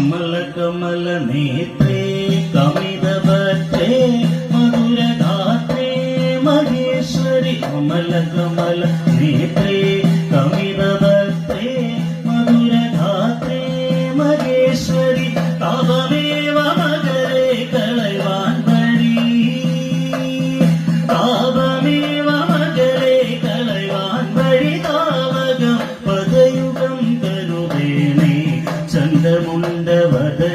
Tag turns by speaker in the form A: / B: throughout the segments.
A: కమల కమల నేత్రే కమిద భద్రే మధుర గాత్రే మహేశ్వరి కమల కమల నేత్రే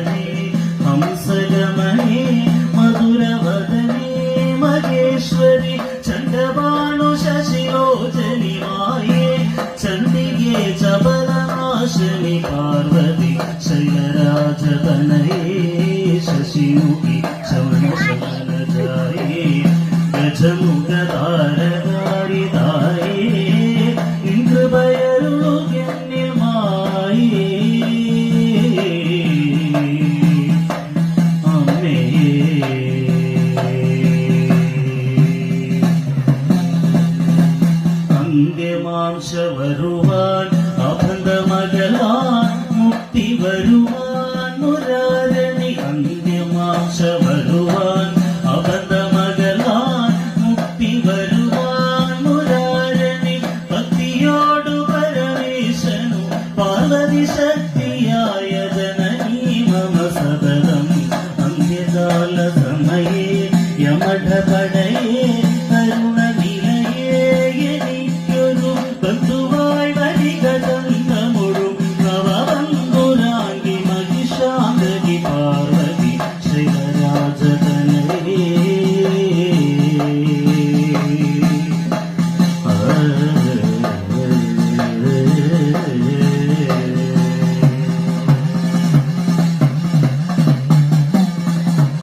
A: ചണ്ഡമുണ്ടവദനേ ഹംസഗമനേ മധുരവദനേ മഹേശ്വരി ചണ്ഡബാണു ശശിലോചനിമായേ ചണ്ഡികേ ചപലനാശിനി പാർവതി ശൈലരാജതനയേ ശശിമുഖി ശവനശമനജായേ ഗജമുഖതാരകാരിതായേ മീമാംസ വരുവാൻ അബന്ധമകലാൻ മുക്തി വരുവാൻ മുരാരണി അന്ത്യമാംസ വരുവാൻ അബന്ധമകലാൻ മുക്തി വരുവാൻ മുരാരണി ഭക്തിയോടു പരമേശനു പാർവതി ശക്തിയായ ജനനീ മമ സദനം അന്ത്യകാല സമയേ യമഠ